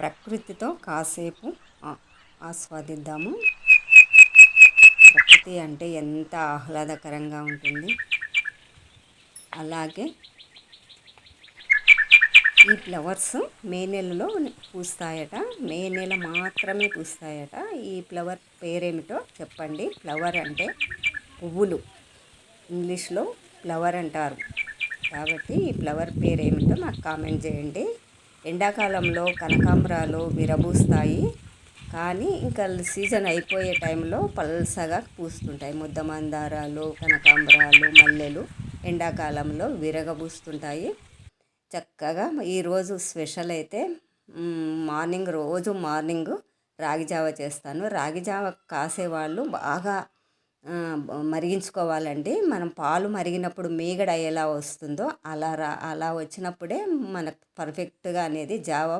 ప్రకృతితో కాసేపు ఆస్వాదిద్దాము. ప్రకృతి అంటే ఎంత ఆహ్లాదకరంగా ఉంటుంది. అలాగే ఈ ఫ్లవర్స్ మే నెలలో పూస్తాయట. మే నెల మాత్రమే పూస్తాయట. ఈ ఫ్లవర్ పేరేమిటో చెప్పండి. ఫ్లవర్ అంటే పువ్వులు. ఇంగ్లీష్లో ఫ్లవర్ అంటారు. కాబట్టి ఈ ఫ్లవర్ పేరేమిటో నాకు కామెంట్ చేయండి. ఎండాకాలంలో కనకాంబరాలు విరబూస్తాయి. కానీ ఇంకా సీజన్ అయిపోయే టైంలో పల్సగా పూస్తుంటాయి. ముద్ద మందారాలు కనకాంబరాలు మల్లెలు ఎండాకాలంలో విరగబూస్తుంటాయి. చక్కగా ఈరోజు స్పెషల్ అయితే మార్నింగ్ రోజు మార్నింగ్ రాగి జావ చేస్తాను. రాగి జావ కాసేవాళ్ళు బాగా మరిగించుకోవాలండి. మనం పాలు మరిగినప్పుడు మీగడ ఎలా వస్తుందో అలా రా అలా వచ్చినప్పుడే మనకు పర్ఫెక్ట్గా అనేది జావ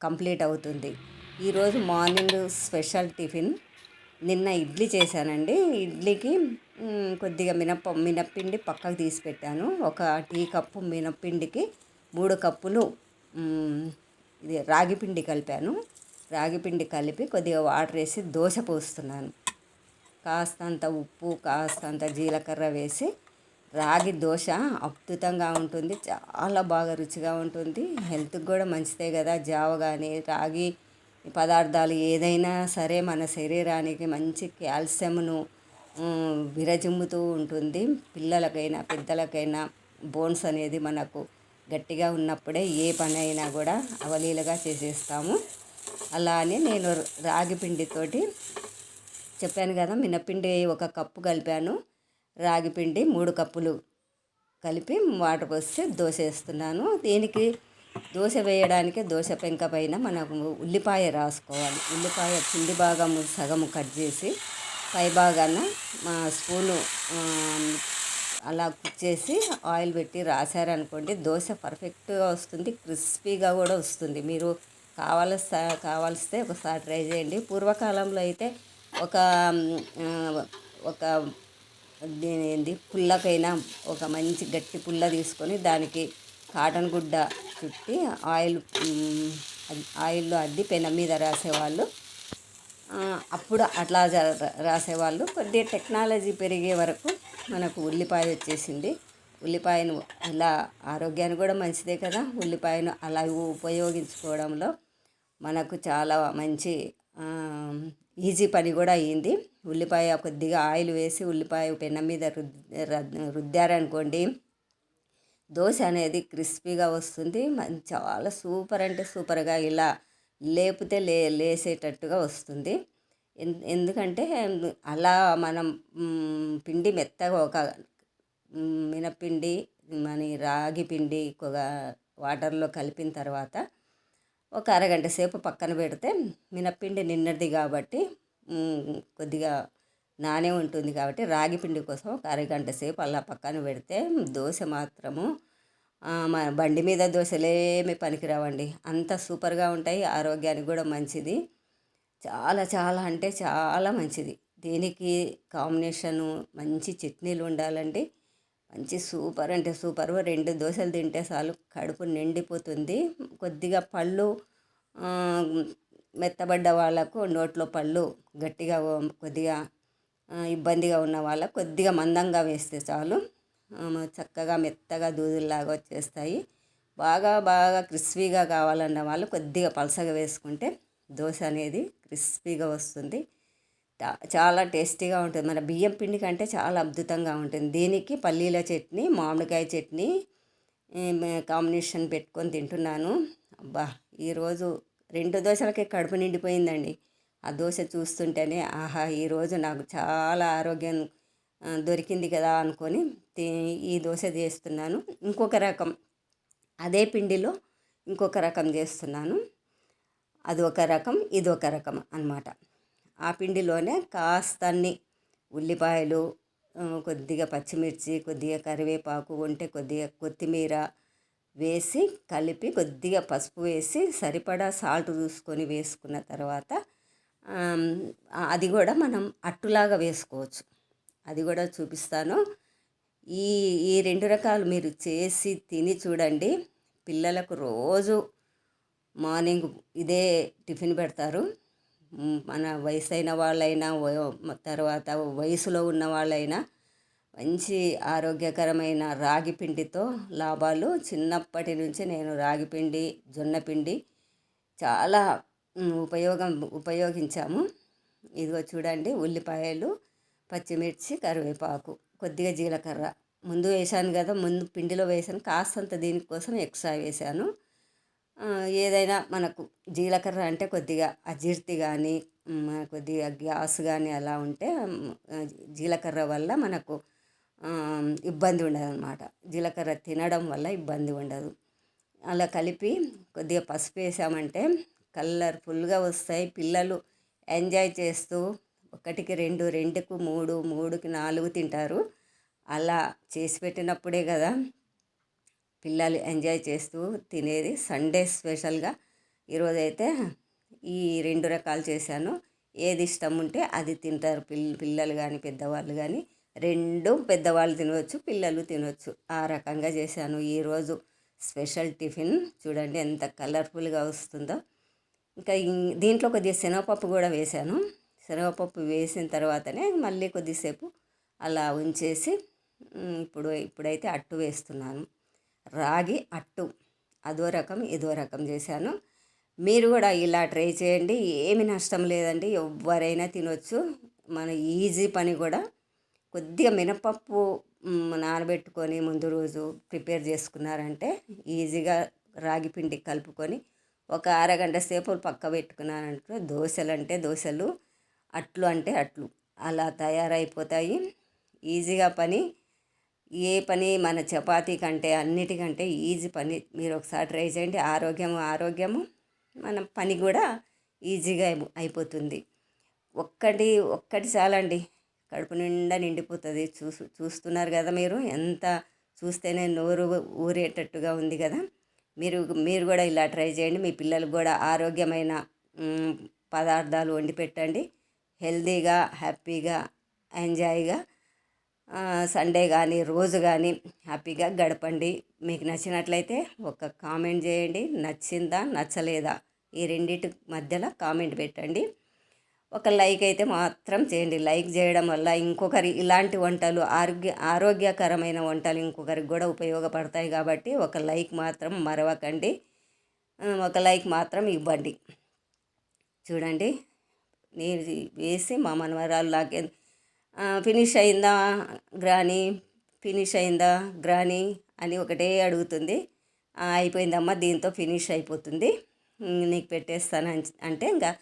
కంప్లీట్ అవుతుంది. ఈరోజు మార్నింగ్ స్పెషల్ టిఫిన్. నిన్న ఇడ్లీ చేశానండి. ఇడ్లీకి కొద్దిగా మినప్ప మినప్పిండి పక్కకు తీసి పెట్టాను. ఒక టీ కప్పు మినప్పిండికి మూడు కప్పులు ఇది రాగిపిండి కలిపాను. రాగిపిండి కలిపి కొద్దిగా వాటర్ వేసి దోశ పోస్తున్నాను. కాస్తంత ఉప్పు కాస్తంత జీలకర్ర వేసి రాగి దోశ అద్భుతంగా ఉంటుంది. చాలా బాగా రుచిగా ఉంటుంది. హెల్త్కి కూడా మంచిదే కదా. జావ కానీ రాగి పదార్థాలు ఏదైనా సరే మన శరీరానికి మంచి కాల్షియంను విరజిమ్ముతూ ఉంటుంది. పిల్లలకైనా పెద్దలకైనా బోన్స్ అనేది మనకు గట్టిగా ఉన్నప్పుడే ఏ పని అయినా కూడా అవలీలగా చేసేస్తాము. అలా అని నేను రాగి పిండితోటి చెప్పాను కదా మినపిండి ఒక కప్పు కలిపాను. రాగి పిండి మూడు కప్పులు కలిపి వాటర్ పోసి దోశ వేస్తున్నాను. దీనికి దోశ వేయడానికి దోశ పెంక పైన మనకు ఉల్లిపాయ రాసుకోవాలి. ఉల్లిపాయ పిండి భాగము సగము కట్ చేసి పై భాగాన మా స్పూను అలా చేసి ఆయిల్ పెట్టి రాశారనుకోండి దోశ పర్ఫెక్ట్గా వస్తుంది క్రిస్పీగా కూడా వస్తుంది. మీరు కావలసి కావాల్స్తే ఒకసారి ట్రై చేయండి. పూర్వకాలంలో అయితే ఒక ఒక ఏంది? పుల్లకైనా ఒక మంచి గట్టి పుల్ల తీసుకొని దానికి కాటన్ గుడ్డ చుట్టి ఆయిల్ ఆయిల్లో అద్ది పెన మీద రాసేవాళ్ళు. అప్పుడు అట్లా రాసేవాళ్ళు. కొద్దిగా టెక్నాలజీ పెరిగే వరకు మనకు ఉల్లిపాయ వచ్చేసింది. ఉల్లిపాయను ఇలా ఆరోగ్యానికి కూడా మంచిదే కదా. ఉల్లిపాయను అలా ఉపయోగించుకోవడంలో మనకు చాలా మంచి ఈజీ పని కూడా అయ్యింది. ఉల్లిపాయ కొద్దిగా ఆయిల్ వేసి ఉల్లిపాయ పెన్న మీద రుద్దారనుకోండి దోశ అనేది క్రిస్పీగా వస్తుంది. చాలా సూపర్ అంటే సూపర్గా ఇలా లేపితే లే లేసేటట్టుగా వస్తుంది. ఎందుకంటే అలా మనం పిండి మెత్తగా ఒక మినపిండి మన రాగి పిండి ఎక్కువగా వాటర్లో కలిపిన తర్వాత ఒక అరగంట సేపు పక్కన పెడితే మినప్పిండి నిన్నది కాబట్టి కొద్దిగా నానే ఉంటుంది కాబట్టి రాగి పిండి కోసం ఒక అరగంట సేపు అలా పక్కన పెడితే దోశ మాత్రము మన బండి మీద దోశలేమి పనికిరావండి. అంత సూపర్గా ఉంటాయి ఆరోగ్యానికి కూడా మంచిది. చాలా చాలా అంటే చాలా మంచిది. దీనికి కాంబినేషను మంచి చట్నీలు ఉండాలండి. మంచి సూపర్ అంటే సూపర్. రెండు దోశలు తింటే చాలు కడుపు నిండిపోతుంది. కొద్దిగా పళ్ళు మెత్తబడ్డ వాళ్ళకు నోట్లో పళ్ళు గట్టిగా కొద్దిగా ఇబ్బందిగా ఉన్న వాళ్ళకు కొద్దిగా మందంగా వేస్తే చాలు చక్కగా మెత్తగా దూదుల్లాగా వచ్చేస్తాయి. బాగా బాగా క్రిస్పీగా కావాలన్న వాళ్ళు కొద్దిగా పలసగా వేసుకుంటే దోశ అనేది క్రిస్పీగా వస్తుంది. చాలా టేస్టీగా ఉంటుంది. మన బియ్యం పిండి కంటే చాలా అద్భుతంగా ఉంటుంది. దీనికి పల్లీల చట్నీ మామిడికాయ చట్నీ కాంబినేషన్ పెట్టుకొని తింటున్నాను. అబ్బా ఈరోజు రెండు దోశలకే కడుపు నిండిపోయిందండి. ఆ దోశ చూస్తుంటేనే ఆహా ఈరోజు నాకు చాలా ఆరోగ్యం దొరికింది కదా అనుకొని ఈ దోశ చేస్తున్నాను. ఇంకొక రకం అదే పిండిలో ఇంకొక రకం చేస్తున్నాను. అది ఒక రకం ఇది ఒక రకం అనమాట ఆ పిండిలోనే కాస్తన్ని ఉల్లిపాయలు కొద్దిగా పచ్చిమిర్చి కొద్దిగా కరివేపాకు ఉంటే కొద్దిగా కొత్తిమీర వేసి కలిపి కొద్దిగా పసుపు వేసి సరిపడా సాల్ట్ చూసుకొని వేసుకున్న తర్వాత అది కూడా మనం అట్టులాగా వేసుకోవచ్చు. అది కూడా చూపిస్తాను. ఈ ఈ రెండు రకాలు మీరు చేసి తిని చూడండి. పిల్లలకు రోజు మార్నింగ్ ఇదే టిఫిన్ పెడతారు. మన వయసు అయిన వాళ్ళైనా తర్వాత వయసులో ఉన్న వాళ్ళైనా మంచి ఆరోగ్యకరమైన రాగి పిండితో లాభాలు చిన్నప్పటి నుంచి నేను రాగి పిండి జొన్న పిండి చాలా ఉపయోగం ఉపయోగించాము. ఇదిగో చూడండి ఉల్లిపాయలు పచ్చిమిర్చి కరివేపాకు కొద్దిగా జీలకర్ర. ముందు వేసాను కదా ముందు పిండిలో వేసాను కాస్తంత దీనికోసం ఎక్స్ట్రా వేసాను ఏదైనా మనకు జీలకర్ర అంటే కొద్దిగా అజీర్తి కానీ కొద్దిగా గ్యాస్ కానీ అలా ఉంటే జీలకర్ర వల్ల మనకు ఇబ్బంది ఉండదు అనమాట జీలకర్ర తినడం వల్ల ఇబ్బంది ఉండదు. అలా కలిపి కొద్దిగా పసుపు వేసామంటే కలర్ఫుల్గా వస్తాయి. పిల్లలు ఎంజాయ్ చేస్తూ ఒకటికి రెండు రెండుకు మూడు మూడుకి నాలుగు తింటారు. అలా చేసి పెట్టినప్పుడే కదా పిల్లలు ఎంజాయ్ చేస్తూ తినేది సండే స్పెషల్గా. ఈరోజు అయితే ఈ రెండు రకాలు చేశాను. ఏది ఇష్టం ఉంటే అది తింటారు పిల్ పిల్లలు కానీ పెద్దవాళ్ళు కానీ రెండు పెద్దవాళ్ళు తినవచ్చు పిల్లలు తినవచ్చు ఆ రకంగా చేశాను. ఈరోజు స్పెషల్ టిఫిన్. చూడండి ఎంత కలర్ఫుల్గా వస్తుందో. ఇంకా దీంట్లో కొద్దిగా శనగపప్పు కూడా వేశాను. శనగపప్పు వేసిన తర్వాతనే మళ్ళీ కొద్దిసేపు అలా ఉంచేసి ఇప్పుడు ఇప్పుడైతే అట్టు వేస్తున్నాను. రాగి అట్టు. అదో రకం ఇదో రకం చేశాను. మీరు కూడా ఇలా ట్రై చేయండి. ఏమి నష్టం లేదండి. ఎవరైనా తినొచ్చు. మన ఈజీ పని కూడా. కొద్దిగా మినపప్పు నానబెట్టుకొని ముందు రోజు ప్రిపేర్ చేసుకున్నారంటే ఈజీగా రాగి పిండి కలుపుకొని ఒక అరగంట సేపు పక్క పెట్టుకున్నారంటే దోశలు అంటే దోశలు అట్లు అంటే అట్లు. అలా తయారైపోతాయి. ఈజీగా పని. ఏ పని మన చపాతీ కంటే అన్నిటికంటే ఈజీ పని. మీరు ఒకసారి ట్రై చేయండి. ఆరోగ్యము ఆరోగ్యము మన పని కూడా ఈజీగా అయిపోతుంది. ఒక్కటి ఒక్కటి చాలండి. కడుపు నిండా నిండిపోతుంది. చూసు చూస్తున్నారు కదా మీరు. ఎంత చూస్తేనే నోరు ఊరేటట్టుగా ఉంది కదా. మీరు మీరు కూడా ఇలా ట్రై చేయండి. మీ పిల్లలకు కూడా ఆరోగ్యమైన పదార్థాలు వండి పెట్టండి. హెల్తీగా హ్యాపీగా ఎంజాయ్గా సండే కానీ రోజు కానీ హ్యాపీగా గడపండి. మీకు నచ్చినట్లయితే ఒక కామెంట్ చేయండి. నచ్చిందా నచ్చలేదా? ఈ రెండింటి మధ్యలో కామెంట్ పెట్టండి. ఒక లైక్ అయితే మాత్రం చేయండి. లైక్ చేయడం వల్ల ఇంకొకరి ఇలాంటి వంటలు ఆరోగ్య ఆరోగ్యకరమైన వంటలు ఇంకొకరికి కూడా ఉపయోగపడతాయి కాబట్టి ఒక లైక్ మాత్రం మరవకండి. ఒక లైక్ మాత్రం ఇవ్వండి. చూడండి. నేను వేసి మా మనవరాలు లాగే ఫినిష్ అయిందా గ్రాని? ఫినిష్ అయిందా గ్రాని అని ఒకటే అడుగుతుంది. అయిపోయిందమ్మా దీంతో ఫినిష్ అయిపోతుంది. నీకు పెట్టేస్తాను అంటే ఇంకా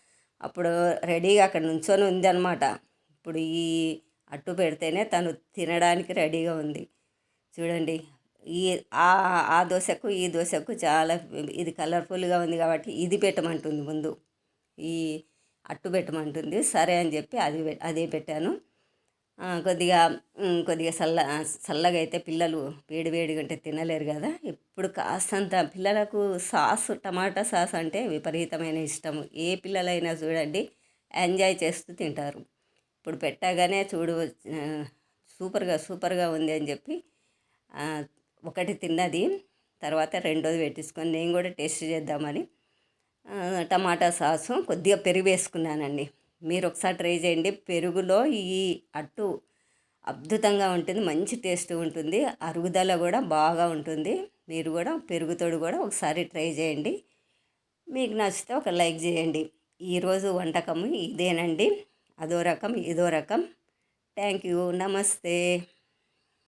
అప్పుడు రెడీగా అక్కడ నుంచొని ఉందన్నమాట. ఇప్పుడు ఈ అట్టు పెడితేనే తను తినడానికి రెడీగా ఉంది. చూడండి ఈ ఆ దోశకు ఈ దోశకు చాలా ఇది కలర్ఫుల్గా ఉంది కాబట్టి ఇది పెట్టమంటుంది ముందు. ఈ అట్టు పెట్టమంటుంది. సరే అని చెప్పి అది పె- అదే పెట్టాను. కొద్దిగా కొద్దిగా చల్ల చల్లగా అయితే పిల్లలు వేడి వేడిగా అంటే తినలేరు కదా. ఇప్పుడు కాస్తంత పిల్లలకు సాస్ టమాటా సాస్ అంటే విపరీతమైన ఇష్టము ఏ పిల్లలైనా చూడండి ఎంజాయ్ చేస్తూ తింటారు. ఇప్పుడు పెట్టగానే చూడు సూపర్గా సూపర్గా ఉంది అని చెప్పి ఒకటి తిన్నది తర్వాత రెండోది పెట్టించుకొని నేను కూడా టేస్ట్ చేద్దామని టమాటా సాసు కొద్దిగా పెరుగు వేసుకున్నానండి. మీరు ఒకసారి ట్రై చేయండి. పెరుగులో ఈ అట్టు అద్భుతంగా ఉంటుంది. మంచి టేస్ట్ ఉంటుంది. అరుగుదల కూడా బాగా ఉంటుంది. మీరు కూడా పెరుగుతోడు కూడా ఒకసారి ట్రై చేయండి. మీకు నచ్చితే ఒక లైక్ చేయండి. ఈరోజు వంటకము ఇదేనండి. అదో రకం ఇదో రకం. Thank you. నమస్తే.